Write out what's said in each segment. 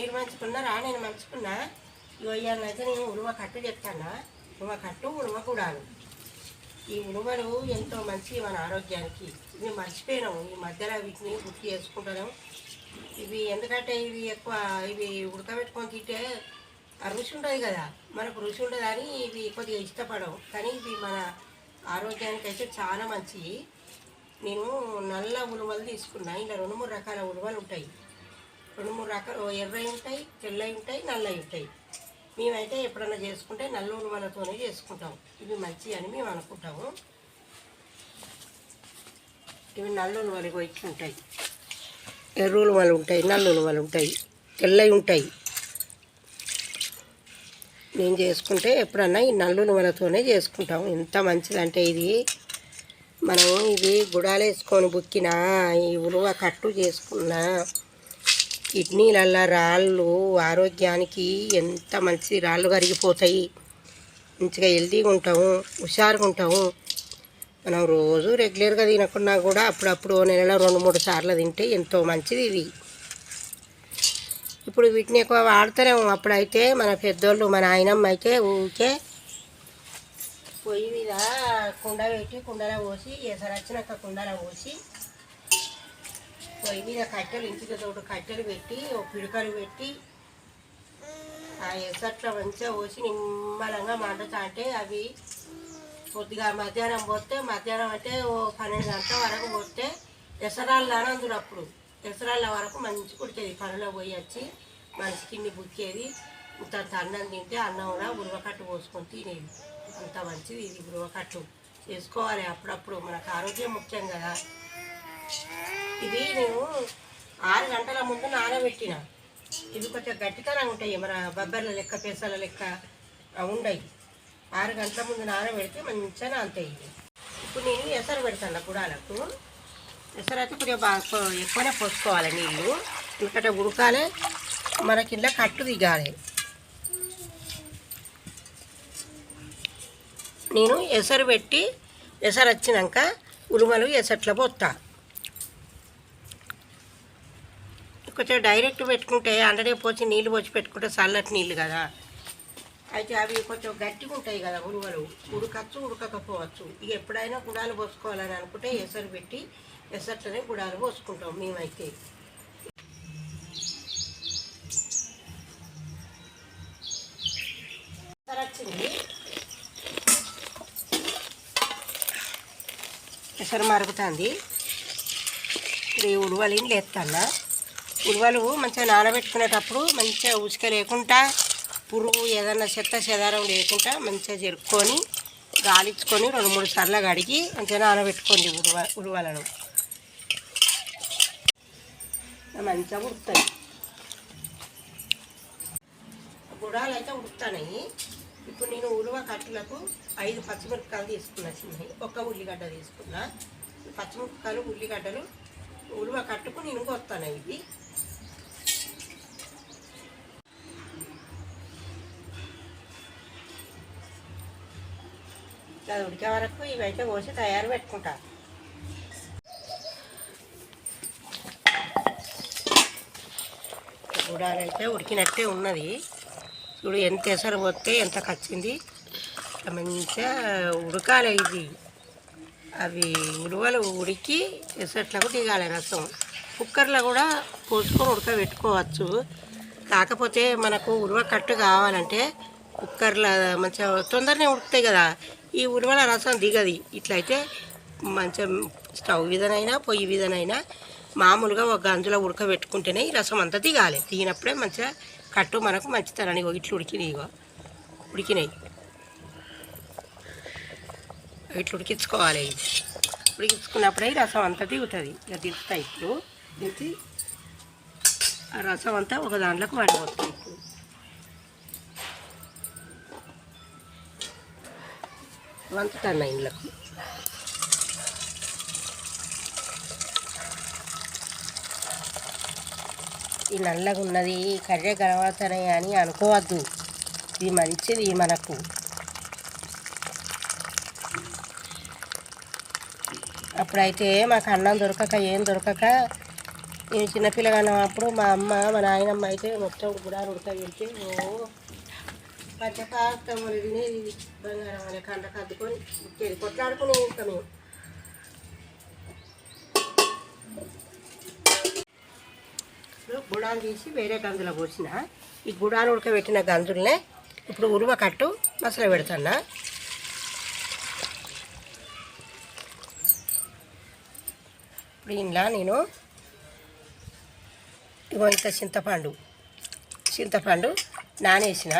మీరు మంచుకున్నారా? నేను మంచుకున్నా. ఇవాళైతే నేను ఉలువ కట్టు చెప్తానా? ఉలువ కట్టు ఉలువ కూడాను ఈ ఉలువలు ఎంతో మంచివి మన ఆరోగ్యానికి. ఇవి మర్చిపోయినాము ఈ మధ్యలో వీటిని గుర్తు చేసుకుంటాము ఇవి ఎందుకంటే ఇవి ఎక్కువ ఇవి ఉడకబెట్టుకొని తింటే రుచి ఉంటుంది కదా. మనకు రుచి ఉండదు అని ఇవి కొద్దిగా ఇష్టపడవు. కానీ ఇవి మన ఆరోగ్యానికి అయితే చాలా మంచివి నేను నల్ల ఉలువలు తీసుకున్నా. ఇలా రెండు మూడు రకాల ఉలువలు ఉంటాయి. రెండు మూడు రకాలు ఎర్రవి ఉంటాయి తెల్లవి ఉంటాయి నల్లవి ఉంటాయి. మేమైతే ఎప్పుడన్నా చేసుకుంటే నల్ల ఉలువలతోనే చేసుకుంటాం. ఇవి మంచి అని మేము అనుకుంటాము. ఇవి నల్ల ఉలువలు వచ్చి ఇట్లుంటాయి ఎర్ర ఉలువలు ఉంటాయి నల్ల ఉలువలు ఉంటాయి తెల్లవి ఉంటాయి. నేను చేసుకుంటే ఎప్పుడన్నా ఈ నల్ల ఉలువలతోనే చేసుకుంటాం. ఎంత మంచిదంటే ఇది. మనం ఇది గుడాలు వేసుకొని బుక్కినా ఈ ఉలువ కట్టు చేసుకున్న కిడ్నీలల్లో రాళ్ళు ఆరోగ్యానికి ఎంత మంచి రాళ్ళు కరిగిపోతాయి. మంచిగా హెల్తీగా ఉంటాము హుషారుగా ఉంటాము. మనం రోజు రెగ్యులర్గా తినకుండా కూడా అప్పుడప్పుడు నెలలో రెండు మూడు సార్లు తింటే ఎంతో మంచిది ఇది. ఇప్పుడు వీటిని ఎక్కువ వాడతారేమో అప్పుడైతే మన పెద్దోళ్ళు మన ఆయనమ్మ అయితే ఊరికే పొయ్యి మీద కుండ పెట్టి కుండలో పోసి ఎసరచ్చినాక కుండలో పోసి పొయ్యి మీద కట్టెలు ఇంటికి తోడు కట్టెలు పెట్టి ఓ పిడకలు పెట్టి ఆ ఎసట్లో మంచిగా పోసి నిమ్మలంగా మండుతా అంటే అవి. కొద్దిగా మధ్యాహ్నం పోతే మధ్యాహ్నం అంటే ఓ పన్నెండు గంటల వరకు పోతే ఎసరాళ్ళు నానందురు అప్పుడు. వరకు మంచి కుడికేది పనిలో పోయి వచ్చి మనిషికిన్ని బుక్కేది ఇంత అన్నం తింటే అన్నం కూడా పోసుకొని తినేది. అంత మంచిది ఇది ఉరవకట్టు. చేసుకోవాలి అప్పుడప్పుడు మనకు ఆరోగ్యం ముఖ్యం కదా. ఇది నేను ఆరు గంటల ముందు నానబెట్టిన. ఇవి కొంచెం గట్టితనం ఉంటాయి మన బొబ్బర్ల లెక్క పెసల లెక్క ఉండవు ఉండయి. ఆరు గంటల ముందు నానబెడితే మంచిగా నానతాయి ఇప్పుడు నేను ఎసరు పెడతాను గుడాలకు ఎసరు అయితే కొంచెం బాగా ఎక్కువనే పోసుకోవాలి నీళ్ళు. ఎందుకంటే ఉడకాలి మనకి ఇలా కట్టు దిగాలి. నేను ఎసరు పెట్టి ఎసరు వచ్చినాక ఉరుమలు ఎసట్లో పోస్తాను కొంచెం డైరెక్ట్ పెట్టుకుంటే అండనే పోసి నీళ్ళు పోసి పెట్టుకుంటే చల్లటి నీళ్ళు కదా. అయితే అవి కొంచెం గట్టిగా ఉంటాయి కదా ఉలువలు ఉడకచ్చు ఉడకకపోవచ్చు. ఇక ఎప్పుడైనా గుడాలు పోసుకోవాలని అనుకుంటే ఎసరు పెట్టి ఎసట్లనే గుడాలు పోసుకుంటాం మేమైతే. ఎసరు వచ్చింది. ఎసరు మరుగుతుంది. ఇప్పుడు ఈ ఉలువలు లేస్తాను ఉలవలు మంచిగా నానబెట్టుకునేటప్పుడు మంచిగా ఉసుక లేకుండా పురుగు ఏదన్నా చెత్త చెదారం లేకుండా మంచిగా జరుపుకొని గాలించుకొని రెండు మూడు సార్లు కడిగి మంచిగా నానబెట్టుకోండి ఉలువ ఉడవలను మంచిగా ఉడుతాయి గుడాలు అయితే ఉడుకుతున్నాయి ఇప్పుడు నేను ఉలువ కట్టులకు ఐదు పచ్చిమిరపకాయలు తీసుకున్నా చిన్నవి ఒక్క ఉల్లిగడ్డ తీసుకున్నా. పచ్చిమిరపకాయలు ఉల్లిగడ్డలు ఉలువ కట్టుకు నేను కొత్తాను ఇవి అది ఉడికే వరకు ఇవైతే కోసి తయారు పెట్టుకుంటా. గుడాలైతే ఉడికినట్టే ఉన్నది. చూడు ఎంత ఎసరు పోతే ఎంత కచ్చింది. మంచిగా ఉడకాలి ఇది. అవి ఉడవలు ఉడికి ఎసట్లకు దిగాలి రసం. కుక్కర్లో కూడా పోసుకొని ఉడకబెట్టుకోవచ్చు. కాకపోతే మనకు ఉడవ కట్టు కావాలంటే కుక్కర్లో మంచిగా తొందరనే ఉడుకుతాయి కదా. ఈ ఉడవల రసం దిగది. ఇట్లయితే మంచిగా స్టవ్ విధనైనా పొయ్యి విధనైనా మామూలుగా ఒక గంజులో ఉడకబెట్టుకుంటేనే ఈ రసం అంతా దిగాలి. దిగినప్పుడే మంచిగా కట్టు మనకు మంచితనాన్ని ఇగో ఇట్లు ఉడికినాయి ఇగో. ఉడికినాయి. ఇట్లా ఉడికించుకోవాలి. ఉడికించుకున్నప్పుడే ఈ రసం అంతా దిగుతుంది. ఇక దిగుతాయి ఇప్పుడు. దిగి ఆ రసం అంతా ఒక దాంట్లోకి పడిపోతుంది. వంచుతాను ఇండ్లకు ఈ నల్లగా ఉన్నది కర్రీ కనబడుతున్నాయి అని అనుకోవద్దు. ఇది మంచిది మనకు. అప్పుడైతే మాకు అన్నం దొరకక ఏం దొరకక నేను చిన్నపిల్లగా అప్పుడు మా అమ్మ మా నాయనమ్మ అయితే మొత్తం కూడా ఉడక వెళ్తే ఓ పంచకాస్తం తినేది బంగారం అనే కండ కద్దుకొని ఇచ్చేది కొట్లాడుకుని ఇంకా మేము. గుడాలు తీసి వేరే గంజులో పోసిన. ఈ గుడాలు ఉడకబెట్టిన గంజుల్నే ఇప్పుడు ఉరువ కట్టు మసలు పెడుతున్నా. ఇప్పుడు ఇంట్లో నేను ఇగో ఇంత చింతపండు. చింతపండు నానేసిన.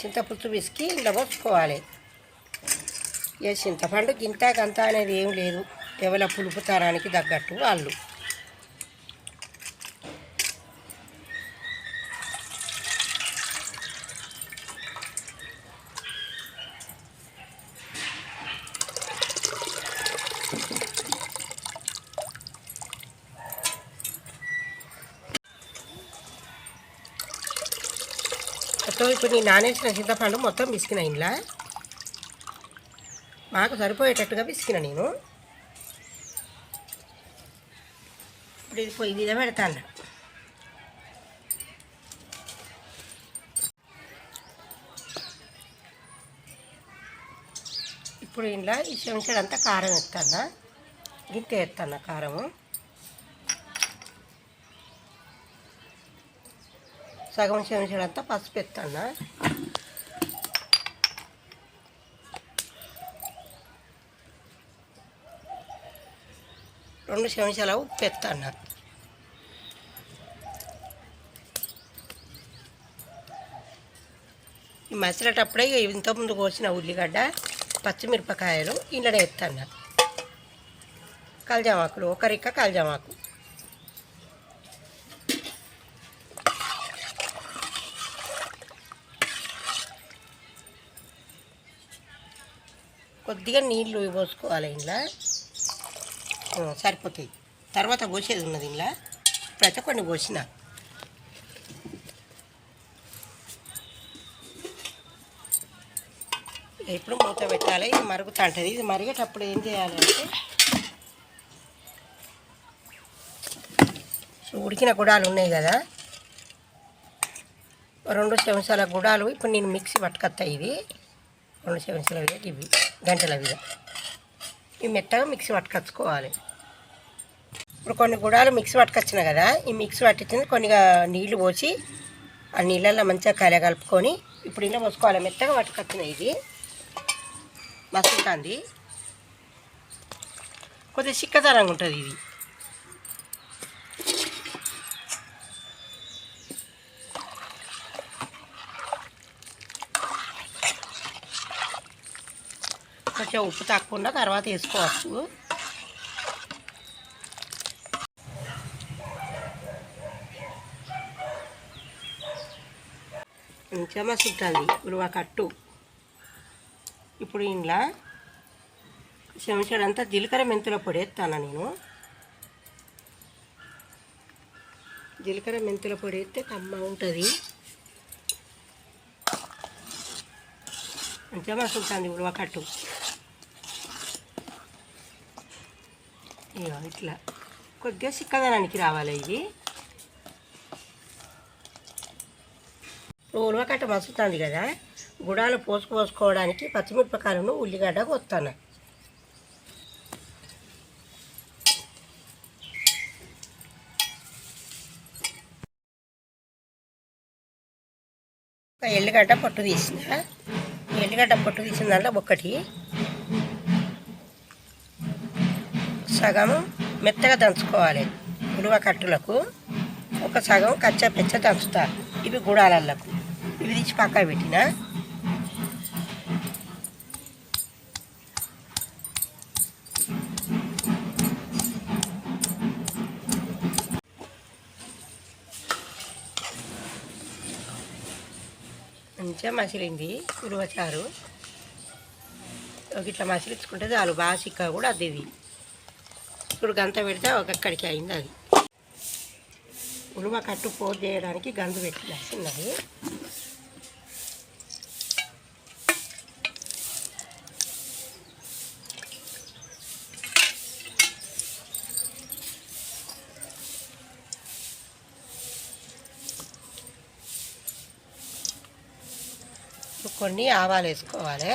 చింతపులుసు పిసికి ఇంట్లో పోసుకోవాలి ఇక చింతపండు గింత గంత అనేది ఏం లేదు. ఎవరి పులుపు తరానికి తగ్గట్టు వాళ్ళు మొత్తం ఇప్పుడు నేను నానేసిన చింతపండు మొత్తం పిసికిన ఇంట్లో మాకు సరిపోయేటట్టుగా పిసికిన నేను. ఇప్పుడు ఇది పొయ్యి మీద పెడతాను. ఇప్పుడు ఇంట్లో ఈ చెంచడంతా కారం ఎత్తాను గింత ఎత్తాను కారము. సగం చెంచాడంతా పసుపు ఎత్తాను రెండు చెంచాల ఉప్పు పెత్తా ఈ మసిలేటప్పుడే ఇంతకుముందు కోసిన ఉల్లిగడ్డ పచ్చిమిరపకాయలు ఇంట్లోనే ఎత్తాను? కలజామాకులు ఒక రిక్క కల్జామాకు. కొద్దిగా నీళ్ళు పోసుకోవాలి ఇంట్లో సరిపోతాయి. తర్వాత పోసేది ఉన్నది ఇంట్లో ఇప్పుడైతే కొన్ని పోసిన. ఇప్పుడు మూత పెట్టాలి. ఇది మరుగుతుంటుంది ఇది మరిగేటప్పుడు ఏం చేయాలంటే ఉడికిన గుడాలు ఉన్నాయి కదా. రెండు చెంచాల గుడాలు. ఇప్పుడు నేను మిక్సీ పట్టుకొస్తా ఇది. రెండు చెంచాల ఇవి. గంటల విధ. ఇవి మెత్తగా మిక్సీ పట్టుకొచ్చుకోవాలి. ఇప్పుడు కొన్ని గుడాలు మిక్సీ పట్టుకొచ్చిన కదా ఈ మిక్సీ పట్టించింది కొన్నిగా నీళ్ళు పోసి ఆ నీళ్ళల్లో మంచిగా కల కలుపుకొని ఇప్పుడు ఇంట్లో పోసుకోవాలి. మెత్తగా పట్టుకొచ్చినాయి ఇది. మసులుతుంది కొద్దిగా చిక్కదనంగా ఉంటుంది ఇది. కొంచెం ఉప్పు తక్కువ తర్వాత వేసుకోవచ్చు. ఇంకా మసులుతుంది ఉలువ కట్టు. ఇప్పుడు ఇంట్లో చెంచాడంతా జీలకర్ర మెంతుల పొడి వేస్తాను నేను? జీలకర్ర మెంతుల పొడి వేస్తే కమ్మ ఉంటుంది. మంచిగా మసులుతుంది కట్టు. ఇగో ఇట్లా. కొద్దిగా చిక్కదనానికి రావాలి ఇది. ఇప్పుడు కట్ట మసులుతుంది కదా గుడాలు పోసుకు పోసుకోవడానికి పచ్చిమిరపకాయలను ఉల్లిగడ్డ కొత్తాను. ఎల్లిగడ్డ పొట్టు తీసిన. ఎల్లిగడ్డ పొట్టు తీసిన దాంట్లో ఒకటి సగం మెత్తగా దంచుకోవాలి. ఉలువ కట్టులకు ఒక సగం కచ్చా పెచ్చ దంచుతా ఇవి గుడాలలకు ఇవి తీసి పక్క పెట్టిన. మంచిగా మసిలింది ఉలువ చారు. ఒక ఇట్లా మసిలించుకుంటే చాలు. బాగా చిక్క కూడా అది ఇది. ఇప్పుడు గంత పెడితే ఒక అక్కడికి అయింది అది. ఉలువ కట్టు పోర్ చేయడానికి గంజు పెట్టినది కొన్ని ఆవాలు వేసుకోవాలి.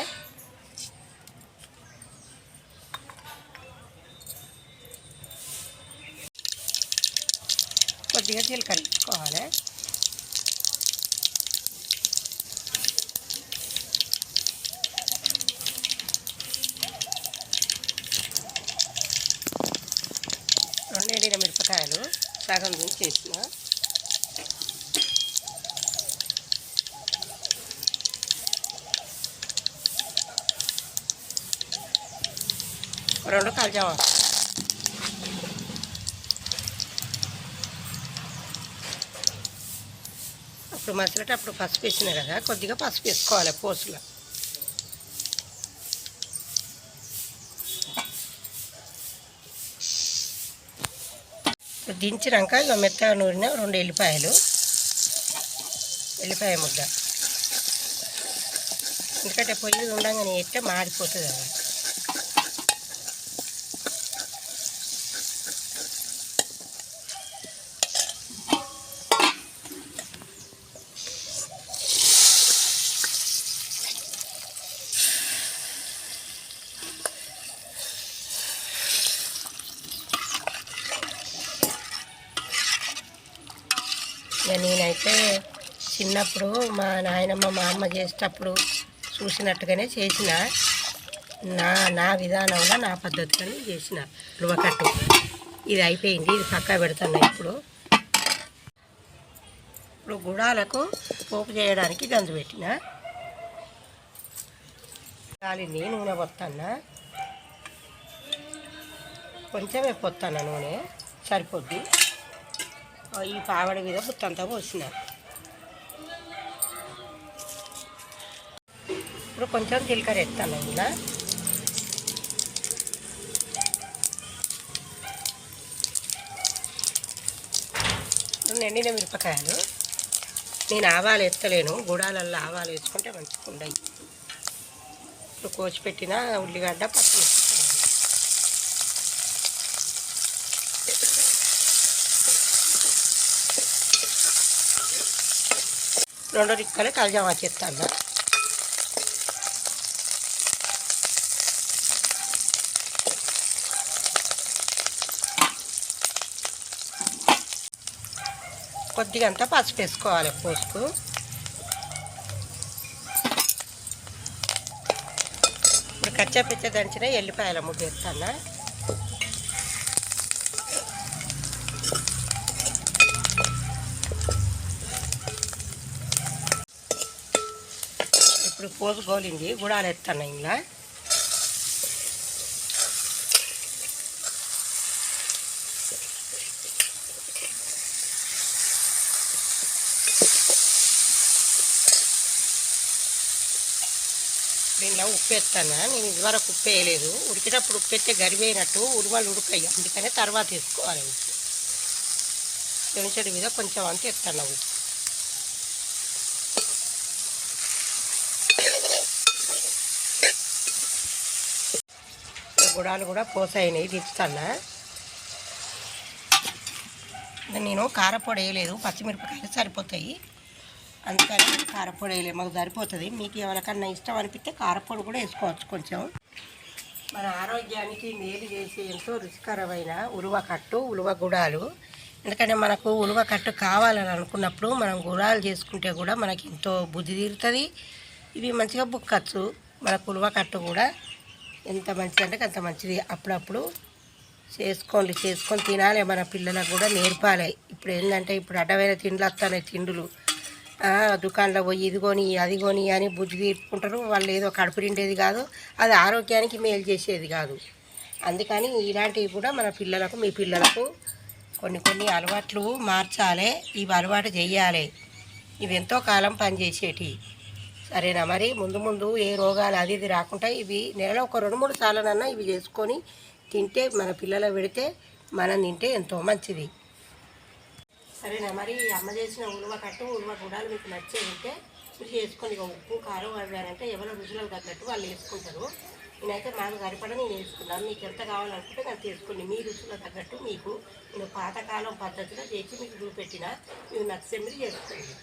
ఎండిన మిరపకాయలు సగం చేసిన. రెండు కలజామా అప్పుడు మసలేటప్పుడు పసుపు వేసినా కదా కొద్దిగా పసుపు వేసుకోవాలి పోసులో. దించినాక ఇక మెత్తగా నూరిన రెండు ఎల్లిపాయలు. ఎల్లిపాయ ముద్ద. ఎందుకంటే పొయ్యి ఉండగానే ఎట్టే మాడిపోతుంది అన్నమాట ఇక చిన్నప్పుడు మా నాయనమ్మ మా అమ్మ చేసేటప్పుడు చూసినట్టుగానే చేసిన. నా నా విధానంలో నా పద్ధతిగానే చేసిన రువకట్టు ఇది అయిపోయింది ఇది పక్కా పెడుతున్నా ఇప్పుడు. ఇప్పుడు గుడాలకు పోపు చేయడానికి గంజు పెట్టిన. కాలింది నూనె పొత్తన్నా. కొంచెమే పొత్తన్న నూనె సరిపోద్ది. ఈ పావడ మీద పుత్తంతా పోసినారు. ఇప్పుడు కొంచెం జీలకర్ర ఎత్తాను ఇలా ఎండిన మిరపకాయలు. నేను ఆవాలు ఎత్తలేను. గుడాలల్లో ఆవాలు వేసుకుంటే మంచిగా ఉండయి ఇప్పుడు కోసిపెట్టిన ఉల్లిగడ్డ పచ్చి వేసుకోవాలి. రెండు రిక్కలు కలజామా చేస్తాను కొద్దిగా అంతా పసుపు వేసుకోవాలి పోసుకు. ఇప్పుడు కచ్చా పిచ్చ దంచిన ఎల్లిపాయల ముద్ద వేస్తాను పోసుకోలింది పోసు గోలింది గుడాలు ఎత్తాను ఇలా దీనిలో ఉప్పు ఎత్తాను నేను ఇదివరకు ఉప్పు వేయలేదు. ఉడికేటప్పుడు ఉప్పు ఎత్తే గరివేయనట్టు ఉరుమలు ఉడకాయి అందుకనే తర్వాత వేసుకోవాలి. ఉప్పు చెంచడి మీద కొంచెం అంత ఎత్తాను ఉప్పు. గుడాలు కూడా పోసాయినాయి దించుతాను నేను కారపొడి వేయలేదు పచ్చిమిరపకాయలు సరిపోతాయి. అందుకని కారపొడి వేయలేదు మాకు సరిపోతుంది. మీకు ఎవరికన్నా ఇష్టం అనిపిస్తే కారపొడి కూడా వేసుకోవచ్చు కొంచెం. మన ఆరోగ్యానికి మేలు చేసే ఎంతో రుచికరమైన ఉలువ కట్టు ఉలువ గుడాలు. ఎందుకంటే మనకు ఉలువ కట్టు కావాలని అనుకున్నప్పుడు మనం గుడాలు చేసుకుంటే కూడా మనకి ఎంతో బుద్ధి తీరుతుంది. ఇవి మంచిగా బుక్కచ్చు. మనకు ఉలువ కట్టు కూడా ఎంత మంచిది అంటే అంత మంచిది. అప్పుడప్పుడు చేసుకోండి చేసుకొని తినాలి. మన పిల్లలకు కూడా నేర్పాలి. ఇప్పుడు ఏంటంటే ఇప్పుడు అడ్డమైన తిండ్లు వస్తున్నాయి తిండులు. దుకాణంలో పోయి ఇది కొని అది కొని అని బుద్ధి తీర్చుకుంటారు. వాళ్ళు ఏదో కడుపు నిండేది కాదు. అది ఆరోగ్యానికి మేలు చేసేది కాదు. అందుకని ఇలాంటివి కూడా మన పిల్లలకు మీ పిల్లలకు కొన్ని కొన్ని అలవాట్లు మార్చాలి. ఇవి అలవాటు చేయాలి. ఇవి ఎంతో కాలం పనిచేసేటివి సరేనా? మరి ముందు ముందు ఏ రోగాలు అది ఇది రాకుండా ఇవి నెలలో ఒక రెండు మూడు సార్లనన్నా ఇవి చేసుకొని తింటే మన పిల్లలు పెడితే మనం తింటే ఎంతో మంచిది. సరేనా? మరి అమ్మ చేసిన ఉలువ కట్టు ఉలువ గుడాలు మీకు నచ్చే ఉంటే రుచి చేసుకొని ఇక ఉప్పు కారం అవి అంటే ఎవరో రుచులకు తగ్గట్టు వాళ్ళు వేసుకుంటారు. నేనైతే మాకు సరిపడ నేను వేసుకున్నాను. మీకు ఎంత కావాలనుకుంటే నాకు చేసుకోండి. మీ రుచులకు తగ్గట్టు మీకు నేను పాతకాలం పద్ధతిలో చేసి మీకు చూపెట్టిన మీరు నచ్చే మీరు చేసుకోండి.